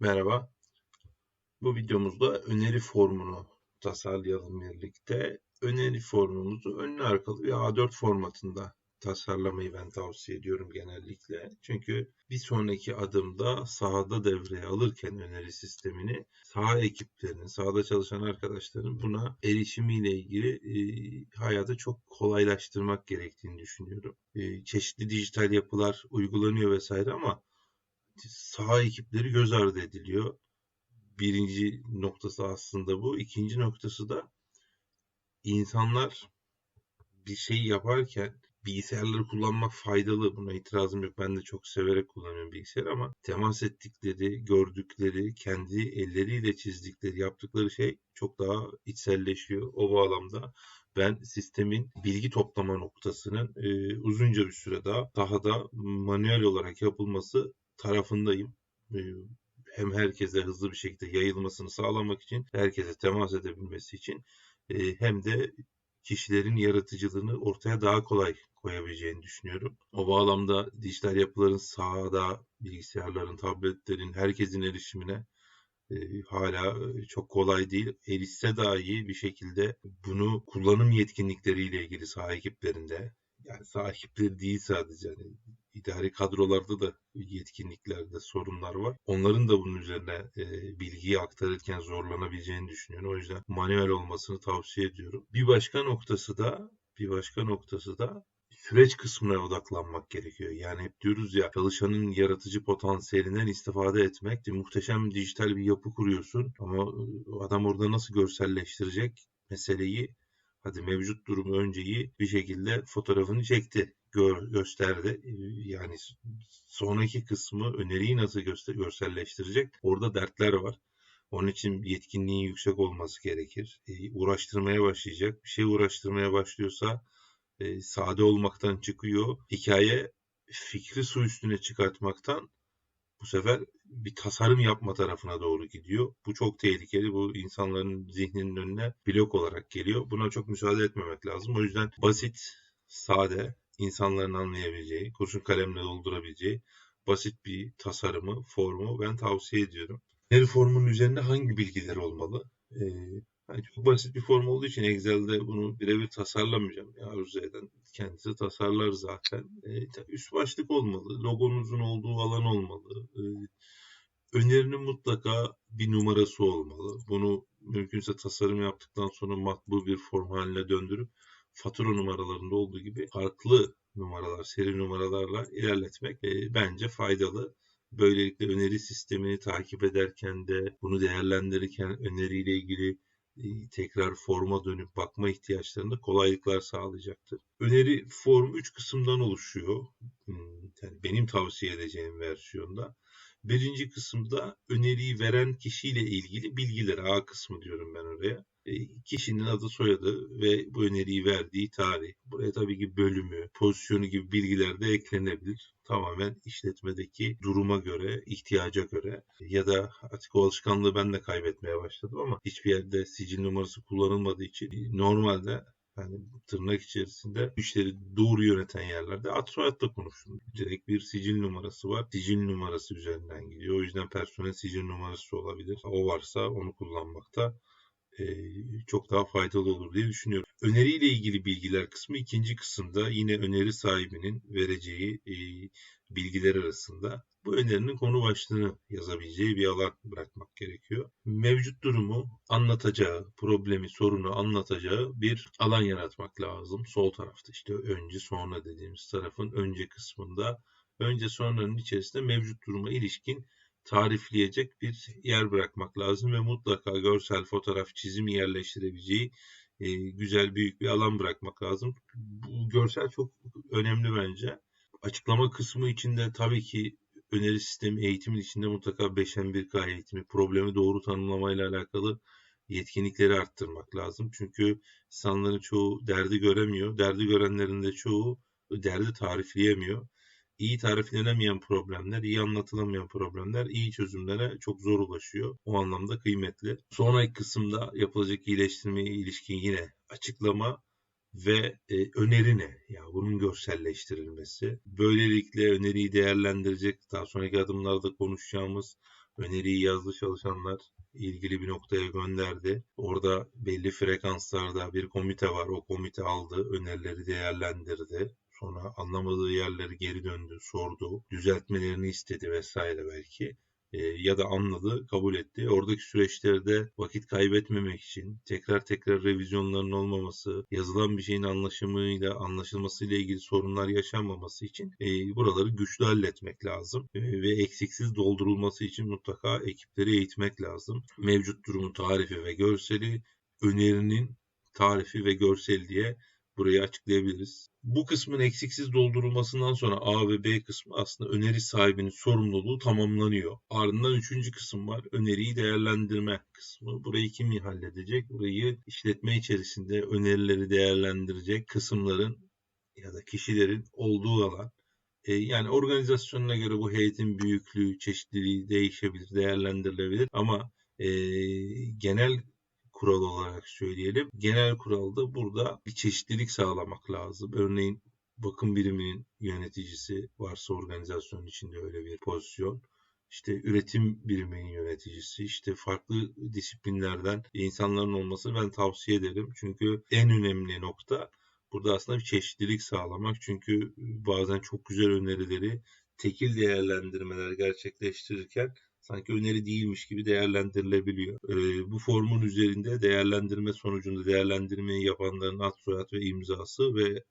Merhaba. Bu videomuzda öneri formunu tasarlayalım birlikte. Öneri formumuzu önlü arkalı bir A4 formatında tasarlamayı ben tavsiye ediyorum genellikle. Çünkü bir sonraki adımda sahada devreye alırken öneri sistemini saha ekiplerinin, sahada çalışan arkadaşların buna erişimiyle ilgili e, hayatı çok kolaylaştırmak gerektiğini düşünüyorum. E, çeşitli dijital yapılar uygulanıyor vesaire ama saha ekipleri göz ardı ediliyor. Birinci noktası aslında bu. İkinci noktası da insanlar bir şey yaparken bilgisayarları kullanmak faydalı. Buna itirazım yok. Ben de çok severek kullanıyorum bilgisayarı ama temas ettikleri, gördükleri, kendi elleriyle çizdikleri, yaptıkları şey çok daha içselleşiyor. O bağlamda ben sistemin bilgi toplama noktasının e, uzunca bir süre daha daha da manuel olarak yapılması tarafındayım. Ee, hem herkese hızlı bir şekilde yayılmasını sağlamak için, herkese temas edebilmesi için e, hem de kişilerin yaratıcılığını ortaya daha kolay koyabileceğini düşünüyorum. O bağlamda dijital yapıların sahada, bilgisayarların, tabletlerin herkesin erişimine e, hala çok kolay değil. Erişse dahi bir şekilde bunu kullanım yetkinlikleriyle ilgili saha ekiplerinde yani sahipleri değil sadece yani idari kadrolarda da yetkinliklerde sorunlar var. Onların da bunun üzerine e, bilgiyi aktarırken zorlanabileceğini düşünüyorum. O yüzden manuel olmasını tavsiye ediyorum. Bir başka noktası da bir başka noktası da süreç kısmına odaklanmak gerekiyor. Yani hep diyoruz ya çalışanın yaratıcı potansiyelinden istifade etmek. Muhteşem dijital bir yapı kuruyorsun ama adam orada nasıl görselleştirecek meseleyi hadi mevcut durumu önceyi bir şekilde fotoğrafını çekti, gör, gösterdi. Yani sonraki kısmı öneriyi nasıl göster görselleştirecek? Orada dertler var. Onun için yetkinliğin yüksek olması gerekir. E, uğraştırmaya başlayacak. Bir şey uğraştırmaya başlıyorsa e, sade olmaktan çıkıyor. Hikaye fikri su üstüne çıkartmaktan bu sefer bir tasarım yapma tarafına doğru gidiyor. Bu çok tehlikeli. Bu insanların zihninin önüne blok olarak geliyor. Buna çok müsaade etmemek lazım. O yüzden basit, sade, insanların anlayabileceği, kurşun kalemle doldurabileceği basit bir tasarımı, formu ben tavsiye ediyorum. Her formun üzerinde hangi bilgiler olmalı? Ee, yani çok basit bir form olduğu için Excel'de bunu birebir tasarlamayacağım. Ya arzu eden kendisi tasarlar zaten. E, üst başlık olmalı, logonuzun olduğu alan olmalı. E, önerinin mutlaka bir numarası olmalı. Bunu mümkünse tasarım yaptıktan sonra matbu bir form haline döndürüp fatura numaralarında olduğu gibi farklı numaralar, seri numaralarla ilerletmek e, bence faydalı. Böylelikle öneri sistemini takip ederken de bunu değerlendirirken öneriyle ilgili tekrar forma dönüp bakma ihtiyaçlarında kolaylıklar sağlayacaktır. Öneri form 3 kısımdan oluşuyor. Hmm, yani benim tavsiye edeceğim versiyonda. Birinci kısımda öneriyi veren kişiyle ilgili bilgiler A kısmı diyorum ben oraya. E, kişinin adı soyadı ve bu öneriyi verdiği tarih. Buraya tabii ki bölümü, pozisyonu gibi bilgiler de eklenebilir. Tamamen işletmedeki duruma göre, ihtiyaca göre ya da artık o alışkanlığı ben de kaybetmeye başladım ama hiçbir yerde sicil numarası kullanılmadığı için normalde yani tırnak içerisinde müşteri doğru yöneten yerlerde ad soyadla konuşun. Direkt bir sicil numarası var. Sicil numarası üzerinden gidiyor. O yüzden personel sicil numarası olabilir. O varsa onu kullanmakta çok daha faydalı olur diye düşünüyorum. Öneriyle ilgili bilgiler kısmı ikinci kısımda yine öneri sahibinin vereceği bilgiler arasında bu önerinin konu başlığını yazabileceği bir alan bırakmak gerekiyor. Mevcut durumu anlatacağı, problemi, sorunu anlatacağı bir alan yaratmak lazım. Sol tarafta işte önce sonra dediğimiz tarafın önce kısmında önce sonranın içerisinde mevcut duruma ilişkin tarifleyecek bir yer bırakmak lazım ve mutlaka görsel fotoğraf çizimi yerleştirebileceği e, güzel büyük bir alan bırakmak lazım. Bu görsel çok önemli bence. Açıklama kısmı içinde tabii ki öneri sistemi eğitimin içinde mutlaka 5M1K eğitimi, problemi doğru tanımlamayla alakalı yetkinlikleri arttırmak lazım. Çünkü insanların çoğu derdi göremiyor. Derdi görenlerin de çoğu derdi tarifleyemiyor iyi tariflenemeyen problemler, iyi anlatılamayan problemler iyi çözümlere çok zor ulaşıyor. O anlamda kıymetli. Sonraki kısımda yapılacak iyileştirmeye ilişkin yine açıklama ve e, öneri ne? Ya bunun görselleştirilmesi. Böylelikle öneriyi değerlendirecek daha sonraki adımlarda konuşacağımız Öneriyi yazdı çalışanlar ilgili bir noktaya gönderdi. Orada belli frekanslarda bir komite var. O komite aldı, önerileri değerlendirdi. Sonra anlamadığı yerleri geri döndü, sordu, düzeltmelerini istedi vesaire belki e, ya da anladı, kabul etti. Oradaki süreçlerde vakit kaybetmemek için tekrar tekrar revizyonların olmaması, yazılan bir şeyin anlaşımıyla anlaşılmasıyla ilgili sorunlar yaşanmaması için e, buraları güçlü halletmek lazım e, ve eksiksiz doldurulması için mutlaka ekipleri eğitmek lazım. Mevcut durumun tarifi ve görseli, önerinin tarifi ve görsel diye burayı açıklayabiliriz. Bu kısmın eksiksiz doldurulmasından sonra A ve B kısmı aslında öneri sahibinin sorumluluğu tamamlanıyor. Ardından üçüncü kısım var. Öneriyi değerlendirme kısmı. Burayı kim halledecek? Burayı işletme içerisinde önerileri değerlendirecek kısımların ya da kişilerin olduğu alan. E, yani organizasyonuna göre bu heyetin büyüklüğü, çeşitliliği değişebilir, değerlendirilebilir ama e, genel kural olarak söyleyelim. Genel kuralda burada bir çeşitlilik sağlamak lazım. Örneğin bakım biriminin yöneticisi varsa organizasyonun içinde öyle bir pozisyon. İşte üretim biriminin yöneticisi, işte farklı disiplinlerden insanların olması ben tavsiye ederim. Çünkü en önemli nokta burada aslında bir çeşitlilik sağlamak. Çünkü bazen çok güzel önerileri tekil değerlendirmeler gerçekleştirirken sanki öneri değilmiş gibi değerlendirilebiliyor. E, bu formun üzerinde değerlendirme sonucunda değerlendirmeyi yapanların ad soyad ve imzası ve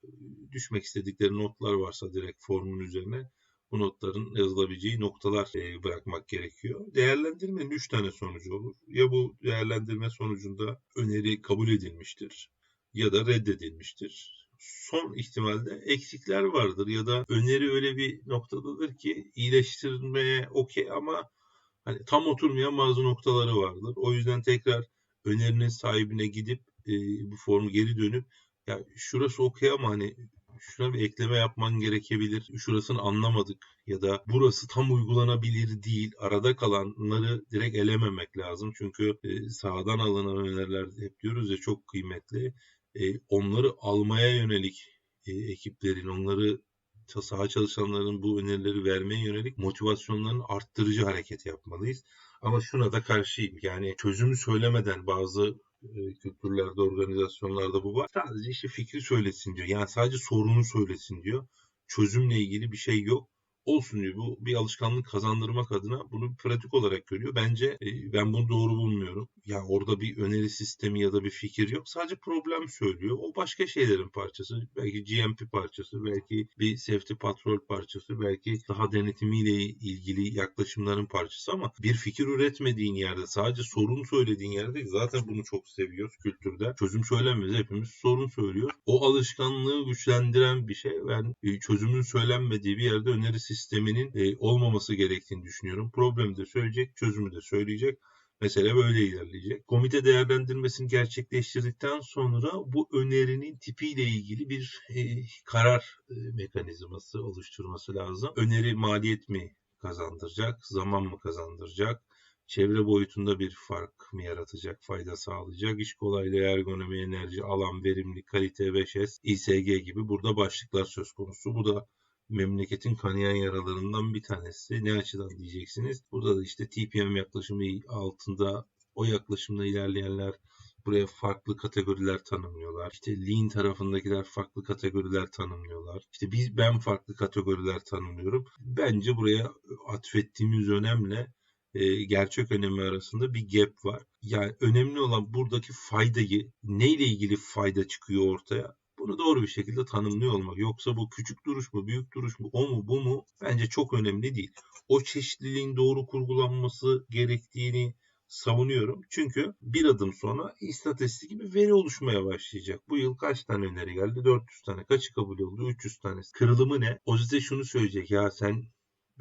düşmek istedikleri notlar varsa direkt formun üzerine bu notların yazılabileceği noktalar e, bırakmak gerekiyor. Değerlendirmenin 3 tane sonucu olur. Ya bu değerlendirme sonucunda öneri kabul edilmiştir ya da reddedilmiştir son ihtimalde eksikler vardır ya da öneri öyle bir noktadadır ki iyileştirmeye okey ama hani tam oturmayan bazı noktaları vardır. O yüzden tekrar önerinin sahibine gidip e, bu formu geri dönüp ya şurası okey ama hani şuna bir ekleme yapman gerekebilir. Şurasını anlamadık ya da burası tam uygulanabilir değil. Arada kalanları direkt elememek lazım. Çünkü e, sağdan alınan öneriler hep diyoruz ya çok kıymetli. E, onları almaya yönelik e, ekiplerin, onları saha çalışanların bu önerileri vermeye yönelik motivasyonlarını arttırıcı hareket yapmalıyız. Ama şuna da karşıyım. Yani çözümü söylemeden bazı e, kültürlerde, organizasyonlarda bu var. Sadece işte fikri söylesin diyor. Yani sadece sorunu söylesin diyor. Çözümle ilgili bir şey yok olsun diyor. Bu bir alışkanlık kazandırmak adına bunu pratik olarak görüyor. Bence e, ben bunu doğru bulmuyorum. Ya orada bir öneri sistemi ya da bir fikir yok. Sadece problem söylüyor. O başka şeylerin parçası. Belki GMP parçası, belki bir safety patrol parçası, belki daha denetimiyle ilgili yaklaşımların parçası ama bir fikir üretmediğin yerde, sadece sorun söylediğin yerde zaten bunu çok seviyoruz kültürde. Çözüm söylenmez. Hepimiz sorun söylüyor. O alışkanlığı güçlendiren bir şey. Ben e, çözümün söylenmediği bir yerde öneri sistemi sisteminin e, olmaması gerektiğini düşünüyorum. Problemi de söyleyecek, çözümü de söyleyecek. Mesele böyle ilerleyecek. Komite değerlendirmesini gerçekleştirdikten sonra bu önerinin tipiyle ilgili bir e, karar e, mekanizması oluşturması lazım. Öneri maliyet mi kazandıracak, zaman mı kazandıracak, çevre boyutunda bir fark mı yaratacak, fayda sağlayacak, iş kolaylığı, ergonomi, enerji, alan, verimli, kalite, 5S, İSG gibi burada başlıklar söz konusu. Bu da memleketin kanayan yaralarından bir tanesi. Ne açıdan diyeceksiniz? Burada da işte TPM yaklaşımı altında o yaklaşımda ilerleyenler buraya farklı kategoriler tanımlıyorlar. İşte Lean tarafındakiler farklı kategoriler tanımlıyorlar. İşte biz ben farklı kategoriler tanımlıyorum. Bence buraya atfettiğimiz önemle e, gerçek önemi arasında bir gap var. Yani önemli olan buradaki faydayı neyle ilgili fayda çıkıyor ortaya? Bunu doğru bir şekilde tanımlıyor olmak. Yoksa bu küçük duruş mu, büyük duruş mu, o mu, bu mu bence çok önemli değil. O çeşitliliğin doğru kurgulanması gerektiğini savunuyorum. Çünkü bir adım sonra istatistik gibi veri oluşmaya başlayacak. Bu yıl kaç tane öneri geldi? 400 tane. Kaçı kabul oldu? 300 tane. Kırılımı ne? O size şunu söyleyecek. Ya sen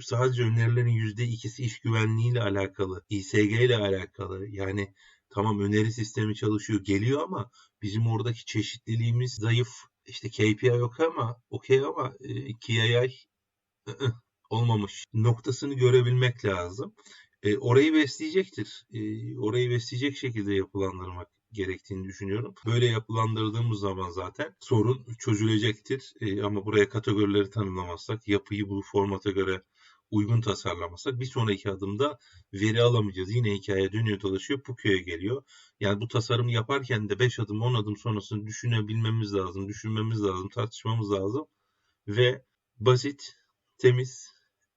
sadece önerilerin %2'si iş güvenliğiyle alakalı, İSG ile alakalı. Yani tamam öneri sistemi çalışıyor geliyor ama bizim oradaki çeşitliliğimiz zayıf. İşte KPI yok ama okey ama e, ı-ı, olmamış noktasını görebilmek lazım. E, orayı besleyecektir. E, orayı besleyecek şekilde yapılandırmak gerektiğini düşünüyorum. Böyle yapılandırdığımız zaman zaten sorun çözülecektir. E, ama buraya kategorileri tanımlamazsak, yapıyı bu formata göre uygun tasarlamasak bir sonraki adımda veri alamayacağız. Yine hikaye dönüyor dolaşıyor Pukio'ya geliyor. Yani bu tasarımı yaparken de 5 adım 10 adım sonrasını düşünebilmemiz lazım, düşünmemiz lazım, tartışmamız lazım. Ve basit, temiz,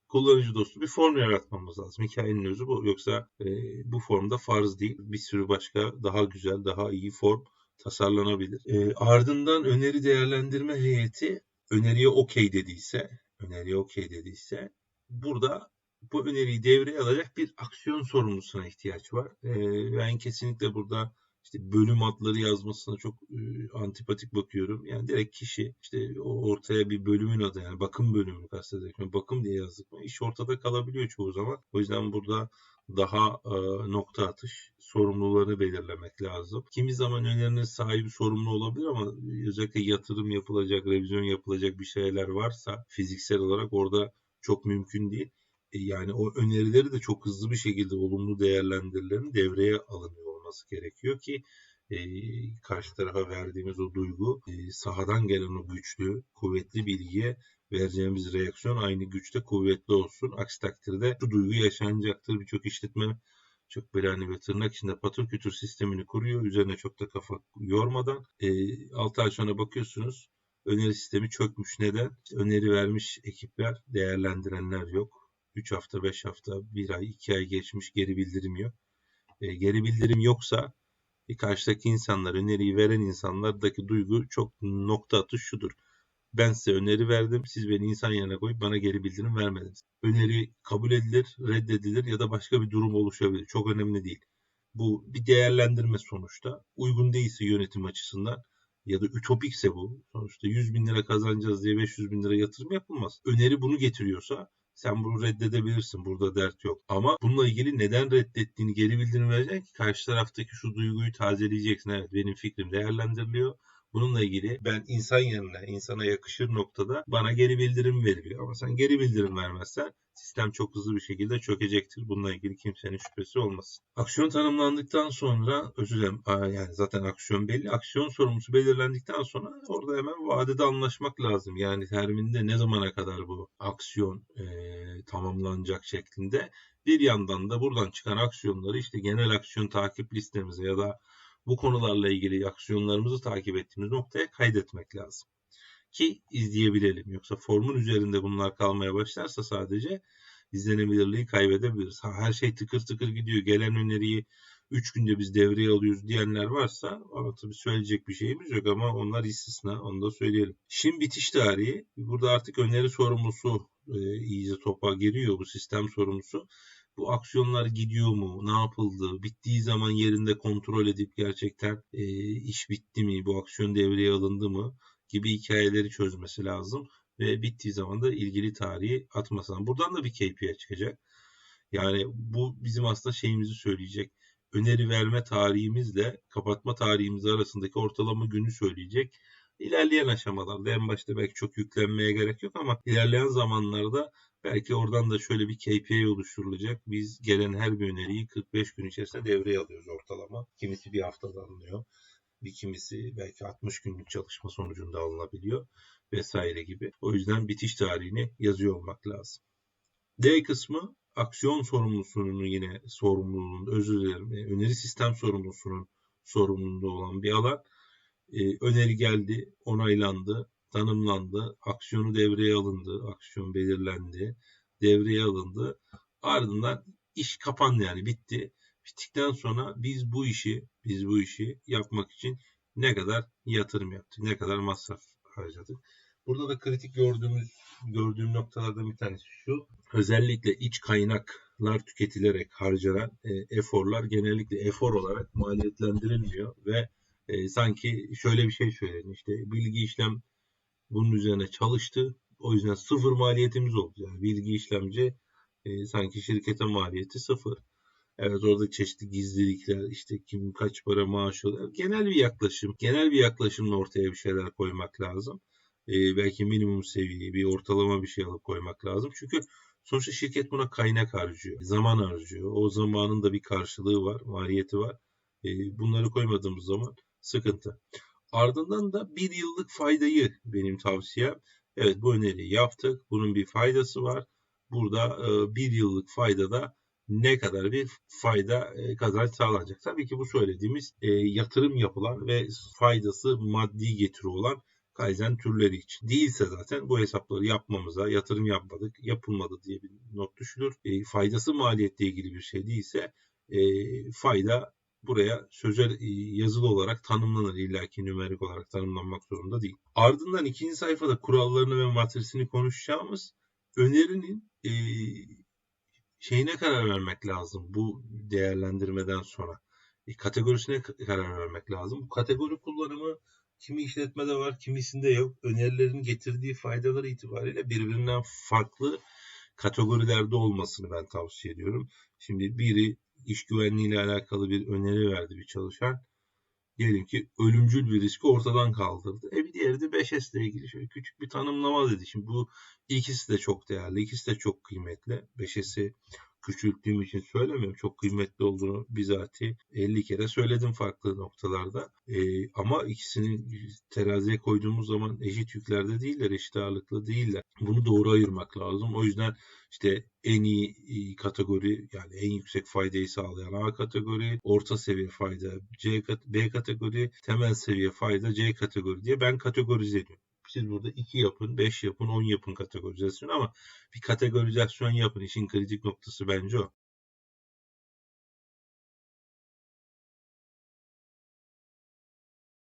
kullanıcı dostu bir form yaratmamız lazım. Hikayenin özü bu. Yoksa e, bu formda farz değil. Bir sürü başka daha güzel, daha iyi form tasarlanabilir. E, ardından öneri değerlendirme heyeti öneriye okey dediyse, öneriye okey dediyse burada bu öneriyi devreye alacak bir aksiyon sorumlusuna ihtiyaç var. E, ben kesinlikle burada işte bölüm adları yazmasına çok e, antipatik bakıyorum. Yani direkt kişi işte ortaya bir bölümün adı yani bakım bölümünü kastederek bakım diye yazdık mı iş ortada kalabiliyor çoğu zaman. O yüzden burada daha e, nokta atış sorumluları belirlemek lazım. Kimi zaman önerinin sahibi sorumlu olabilir ama özellikle yatırım yapılacak, revizyon yapılacak bir şeyler varsa fiziksel olarak orada çok mümkün değil. E, yani o önerileri de çok hızlı bir şekilde olumlu değerlendirilerin devreye alınıyor olması gerekiyor ki e, karşı tarafa verdiğimiz o duygu e, sahadan gelen o güçlü, kuvvetli bilgiye vereceğimiz reaksiyon aynı güçte kuvvetli olsun. Aksi takdirde bu duygu yaşanacaktır. Birçok işletme çok böyle hani ve tırnak içinde patır kütür sistemini kuruyor. Üzerine çok da kafa yormadan. E, 6 ay sonra bakıyorsunuz öneri sistemi çökmüş. Neden? İşte öneri vermiş ekipler, değerlendirenler yok. 3 hafta, 5 hafta, 1 ay, 2 ay geçmiş geri bildirim yok e, geri bildirim yoksa e, karşıdaki insanlar, öneriyi veren insanlardaki duygu çok nokta atış şudur. Ben size öneri verdim, siz beni insan yerine koyup bana geri bildirim vermediniz. Öneri kabul edilir, reddedilir ya da başka bir durum oluşabilir. Çok önemli değil. Bu bir değerlendirme sonuçta. Uygun değilse yönetim açısından ya da ütopikse bu. Sonuçta 100 bin lira kazanacağız diye 500 bin lira yatırım yapılmaz. Öneri bunu getiriyorsa sen bunu reddedebilirsin. Burada dert yok. Ama bununla ilgili neden reddettiğini geri bildirim vereceksin ki karşı taraftaki şu duyguyu tazeleyeceksin. Evet benim fikrim değerlendiriliyor. Bununla ilgili ben insan yerine, insana yakışır noktada bana geri bildirim veriliyor. Ama sen geri bildirim vermezsen sistem çok hızlı bir şekilde çökecektir. Bununla ilgili kimsenin şüphesi olmasın. Aksiyon tanımlandıktan sonra özür dilerim yani zaten aksiyon belli. Aksiyon sorumlusu belirlendikten sonra orada hemen vadede anlaşmak lazım. Yani terminde ne zamana kadar bu aksiyon e, tamamlanacak şeklinde. Bir yandan da buradan çıkan aksiyonları işte genel aksiyon takip listemize ya da bu konularla ilgili aksiyonlarımızı takip ettiğimiz noktaya kaydetmek lazım ki izleyebilelim. Yoksa formun üzerinde bunlar kalmaya başlarsa sadece izlenebilirliği kaybedebiliriz. Her şey tıkır tıkır gidiyor. Gelen öneriyi 3 günde biz devreye alıyoruz diyenler varsa tabii söyleyecek bir şeyimiz yok ama onlar istisna onu da söyleyelim. Şimdi bitiş tarihi burada artık öneri sorumlusu e, iyice topa giriyor bu sistem sorumlusu. Bu aksiyonlar gidiyor mu? Ne yapıldı? Bittiği zaman yerinde kontrol edip gerçekten e, iş bitti mi? Bu aksiyon devreye alındı mı? Gibi hikayeleri çözmesi lazım ve bittiği zaman da ilgili tarihi atması lazım. Buradan da bir KPI çıkacak. Yani bu bizim aslında şeyimizi söyleyecek. Öneri verme tarihimizle kapatma tarihimiz arasındaki ortalama günü söyleyecek. İlerleyen aşamalarda en başta belki çok yüklenmeye gerek yok ama ilerleyen zamanlarda belki oradan da şöyle bir KPI oluşturulacak. Biz gelen her bir öneriyi 45 gün içerisinde devreye alıyoruz ortalama. Kimisi bir haftada alınıyor bir kimisi belki 60 günlük çalışma sonucunda alınabiliyor vesaire gibi. O yüzden bitiş tarihini yazıyor olmak lazım. D kısmı aksiyon sorumlusunun yine sorumluluğun, özür dilerim, e, öneri sistem sorumlusunun sorumluluğunda olan bir alan. Ee, öneri geldi, onaylandı, tanımlandı, aksiyonu devreye alındı, aksiyon belirlendi, devreye alındı. Ardından iş kapandı yani bitti bittikten sonra biz bu işi biz bu işi yapmak için ne kadar yatırım yaptık, ne kadar masraf harcadık. Burada da kritik gördüğümüz gördüğüm noktalardan bir tanesi şu. Özellikle iç kaynaklar tüketilerek harcanan e, eforlar genellikle efor olarak maliyetlendirilmiyor ve e, sanki şöyle bir şey söyleyin işte bilgi işlem bunun üzerine çalıştı. O yüzden sıfır maliyetimiz oldu. Yani bilgi işlemci e, sanki şirkete maliyeti sıfır. Evet orada çeşitli gizlilikler işte kim kaç para maaş alıyor. Genel bir yaklaşım. Genel bir yaklaşımla ortaya bir şeyler koymak lazım. Ee, belki minimum seviye bir ortalama bir şey alıp koymak lazım. Çünkü sonuçta şirket buna kaynak harcıyor. Zaman harcıyor. O zamanın da bir karşılığı var. Maliyeti var. Ee, bunları koymadığımız zaman sıkıntı. Ardından da bir yıllık faydayı benim tavsiyem. Evet bu öneriyi yaptık. Bunun bir faydası var. burada e, bir yıllık faydada ne kadar bir fayda e, kazanç sağlanacak. Tabii ki bu söylediğimiz e, yatırım yapılan ve faydası maddi getiri olan Kaizen türleri için. Değilse zaten bu hesapları yapmamıza yatırım yapmadık, yapılmadı diye bir not düşülür. E, faydası maliyetle ilgili bir şey değilse e, fayda buraya sözel e, yazılı olarak tanımlanır. İlla ki nümerik olarak tanımlanmak zorunda değil. Ardından ikinci sayfada kurallarını ve matrisini konuşacağımız önerinin e, şeyine karar vermek lazım bu değerlendirmeden sonra. E, kategorisine karar vermek lazım. Bu kategori kullanımı kimi işletmede var, kimisinde yok. Önerilerin getirdiği faydalar itibariyle birbirinden farklı kategorilerde olmasını ben tavsiye ediyorum. Şimdi biri iş güvenliği ile alakalı bir öneri verdi bir çalışan. Diyelim ki ölümcül bir riski ortadan kaldırdı. E bir diğeri de 5S ile ilgili şöyle küçük bir tanımlama dedi. Şimdi bu ikisi de çok değerli, ikisi de çok kıymetli. 5S'i küçülttüğüm için söylemiyorum. Çok kıymetli olduğunu bizatihi 50 kere söyledim farklı noktalarda. Ee, ama ikisini teraziye koyduğumuz zaman eşit yüklerde değiller, eşit ağırlıklı değiller. Bunu doğru ayırmak lazım. O yüzden işte en iyi kategori yani en yüksek faydayı sağlayan A kategori, orta seviye fayda C B kategori, temel seviye fayda C kategori diye ben kategorize ediyorum siz burada 2 yapın, 5 yapın, 10 yapın kategorizasyon ama bir kategorizasyon yapın. İşin kritik noktası bence o.